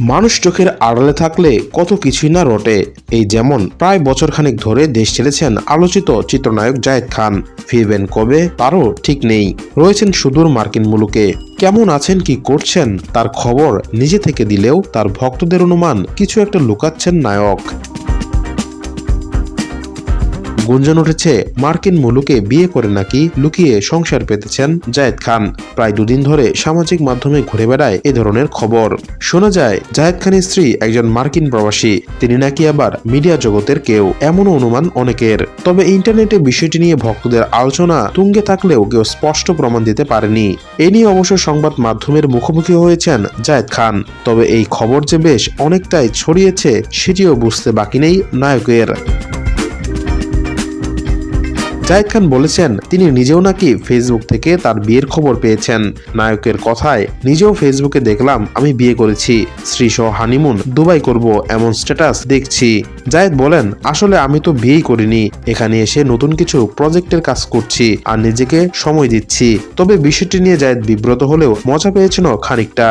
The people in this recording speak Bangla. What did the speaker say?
মানুষ চোখের আড়ালে থাকলে কত কিছুই না রটে। এই যেমন প্রায় বছরখানেক ধরে দেশ ছেড়েছেন আলোচিত চিত্রনায়ক জায়েদ খান। ফিরবেন কবে তারও ঠিক নেই। রয়েছেন সুদূর মার্কিন মুলুকে। কেমন আছেন, কি করছেন, তার খবর নিজে থেকে দিলেও তার ভক্তদের অনুমান কিছু একটা লুকাচ্ছেন নায়ক। গুঞ্জন উঠেছে, মার্কিন মুলুকে বিয়ে করে নাকি লুকিয়ে সংসার পেতেছেন জায়েদ খান। প্রায় দুদিন ধরে সামাজিক মাধ্যমে ঘুরে বেড়ায় এ ধরনের খবর। শোনা যায়, জায়েদ খানের স্ত্রী একজন মার্কিন প্রবাসী, তিনি নাকি আবার মিডিয়া জগতের কেউ, এমনও অনুমান অনেকের। তবে ইন্টারনেটে বিষয়টি নিয়ে ভক্তদের আলোচনা তুঙ্গে থাকলেও কেউ স্পষ্ট প্রমাণ দিতে পারেনি। এ নিয়ে অবশ্য সংবাদ মাধ্যমের মুখোমুখি হয়েছেন জায়েদ খান। তবে এই খবর যে বেশ অনেকটাই ছড়িয়েছে, সেটিও বুঝতে বাকি নেই নায়কের। জায়েদ খান বলেছেন, তিনি নিজেও নাকি ফেসবুক থেকে তার বিয়ের খবর পেয়েছেন। নায়কের কথায়, নিজেও ফেসবুকে দেখলাম, আমি বিয়ে করেছি। স্ত্রী সহ হানিমুন, দুবাই করব, এমন স্ট্যাটাস দেখছি। জায়েদ বলেন, আসলে আমি তো বিয়েই করিনি, এখানে এসে নতুন কিছু প্রজেক্টের কাজ করছি আর নিজেকে সময় দিচ্ছি। তবে বিষয়টি নিয়ে জায়েদ বিব্রত হলেও মজা পেয়েছেন খানিকটা।